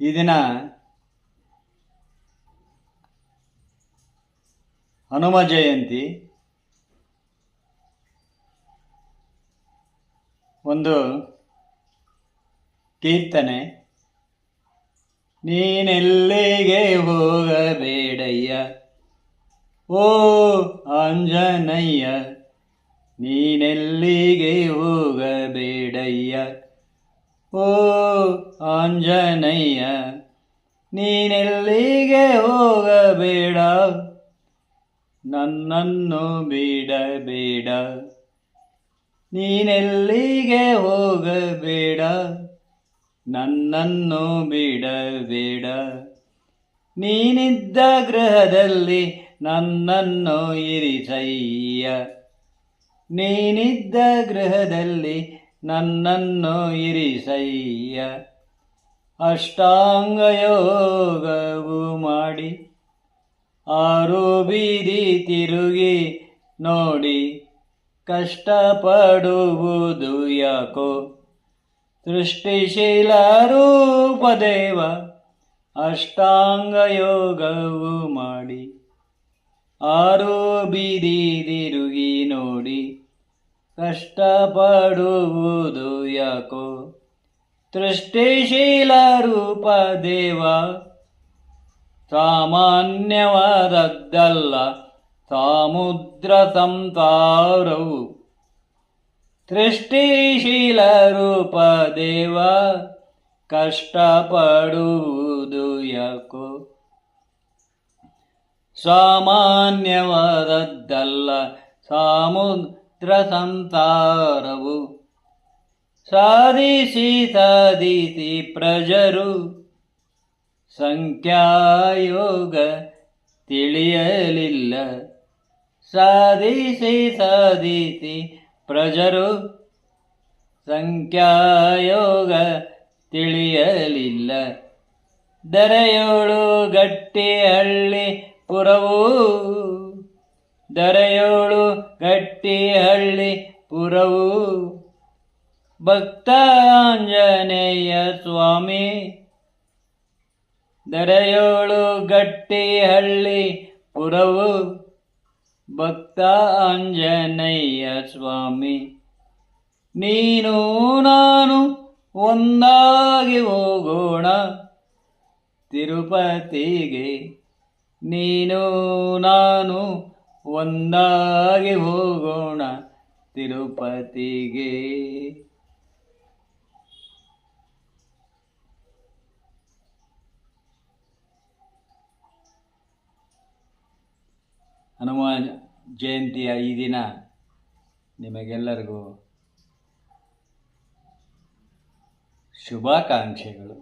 ಈ ದಿನ ಹನುಮ ಜಯಂತಿ ಒಂದು ಕೀರ್ತನೆ. ನೀನೆಲ್ಲಿಗೆ ಹೋಗಬೇಡಯ್ಯ? ಓ ಆಂಜನಯ್ಯ ನೀನೆಲ್ಲಿಗೆ ಹೋಗಬೇಡಯ್ಯ? ಓ ಆಂಜನಯ್ಯ ನೀನೆಲ್ಲಿಗೆ ಹೋಗಬೇಡ? ನನ್ನನ್ನು ಬಿಡಬೇಡ. ನೀನೆಲ್ಲಿಗೆ ಹೋಗಬೇಡ? ನನ್ನನ್ನು ಬಿಡಬೇಡ. ನೀನಿದ್ದ ಗೃಹದಲ್ಲಿ ನನ್ನನ್ನು ಇರಿಸಯ್ಯ. ನೀನಿದ್ದ ಗೃಹದಲ್ಲಿ ನನ್ನನ್ನು ಇರಿಸಯ್ಯ. ಅಷ್ಟಾಂಗ ಯೋಗವು ಮಾಡಿ ಆರು ಬೀದಿ ತಿರುಗಿ ನೋಡಿ ಕಷ್ಟಪಡುವುದು ಯಾಕೋ? ಸೃಷ್ಟಿಶೀಲ ರೂಪದೇವ ಅಷ್ಟಾಂಗ ಯೋಗವು ಮಾಡಿ ಆರು ಬೀದಿ ತಿರುಗಿ ನೋಡಿ ಕಷ್ಟಪಡುವುದು ಯಾಕೋ? ತೃಷ್ಟಿಶೀಲ ರೂಪ ದೇವ, ಸಾಮಾನ್ಯವಾದದ್ದಲ್ಲ, ಸಮುದ್ರ ಸಂತಾರವು ಸೃಷ್ಟಿಶೀಲ ರೂಪ ದೇವ, ಕಷ್ಟಪಡುವುದು ಯಾಕೋ? ಸಾಮಾನ್ಯವಾದದ್ದಲ್ಲ ಸಾಮುದ್ರ ಸಂತಾರವು ಸಾಧಿಸಿ ಪ್ರಜರು ಸಂಖ್ಯಾಯೋಗ ತಿಳಿಯಲಿಲ್ಲ. ಸಾಧಿಸಿ ಪ್ರಜರು ಸಂಖ್ಯಾಯೋಗ ತಿಳಿಯಲಿಲ್ಲ. ದರೆಯೋಳು ಗಟ್ಟಿ ಹಳ್ಳಿ ಪುರವು ದರೆಯೋಳು ಗಟ್ಟಿ ಹಳ್ಳಿ ಪುರವು. ಭಕ್ತ ಆಂಜನೇಯ ಸ್ವಾಮಿ, ದರೆಯೋಳು ಗಟ್ಟಿ ಹಳ್ಳಿ ಪುರವು. ಭಕ್ತ ಆಂಜನೇಯ ಸ್ವಾಮಿ, ನೀನು ನಾನು ಒಂದಾಗಿ ಹೋಗೋಣ. ತಿರುಪತಿಗೆ ನೀನು ನಾನು ಒಂದಾಗಿ ಹೋಗೋಣ ತಿರುಪತಿಗೆ. ಹನುಮಾನ್ ಜಯಂತಿಯ ಈ ದಿನ ನಿಮಗೆಲ್ಲರಿಗೂ ಶುಭಾಕಾಂಕ್ಷೆಗಳು.